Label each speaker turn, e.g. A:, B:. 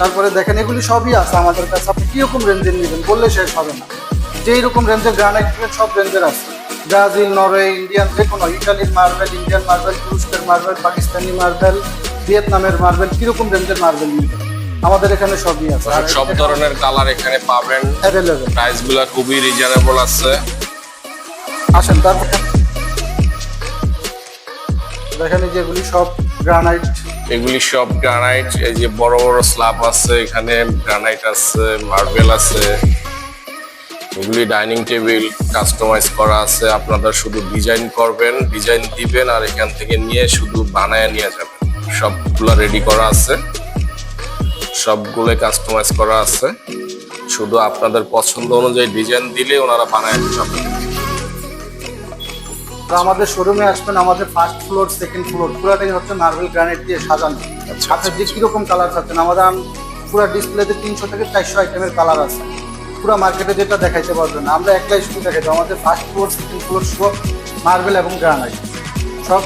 A: তারপরে দেখেন এগুলি সবই আছে আমাদের কাছে। আপনি কীরকম রেঞ্জের নেবেন বললে শেষ হবে না। যেই রকম রেঞ্জের গ্রানাইট নেবেন সব রেঞ্জের আছে। ব্রাজিল নরওয়ে ইন্ডিয়ান যে কোনো ইটালির মার্বেল ইন্ডিয়ান মার্বেল তুরস্কের মার্বেল পাকিস্তানি মার্বেল ভিয়েতনামের মার্বেল কীরকম রেঞ্জের মার্বেল নেবেন আমাদের এখানে সবই আছে। আর
B: সব ধরনের কালার এখানে পাবেন।
A: অ্যাভেলেবেল
B: প্রাইসগুলা খুবই রিজনেবল আছে।
A: আসেন তারপর দেখেন এই যে এগুলি সব গ্রানাইট
B: এগুলি সব গ্রানাইট এই যে বড় বড় স্ল্যাব আছে, এখানে গ্রানাইট আছে মার্বেল আছে। এগুলি ডাইনিং টেবিল কাস্টমাইজ করা আছে, আপনারা শুধু ডিজাইন করবেন ডিজাইন দিবেন আর এখান থেকে নিয়ে শুধু বানায় নিয়ে যাবেন। সবগুলো রেডি করা আছে। সবগুলো কাস্টমাইজ করা আছে। শুধু আপনাদের পছন্দ অনুযায়ী ডিজাইন দিলে ওনারা বানায় দিতে
A: তো আমাদের শোরুমে আসবেন আমাদের ফার্স্ট ফ্লোর সেকেন্ড ফ্লোর পুরাটাই হচ্ছে মার্বেল গ্রানাইট দিয়ে সাজানো।
B: আচ্ছা,
A: আপনার যে কীরকম কালার চাচ্ছেন আমাদের পুরো ডিসপ্লেতে তিনশো থেকে চারশো আইটেমের কালার আছে। পুরো মার্কেটে যেটা দেখাইতে পারবেন না। আমরা একটাই শুধু দেখাইতে আমাদের ফার্স্ট ফ্লোর সেকেন্ড ফ্লোর সব মার্বেল এবং গ্রানাইট সব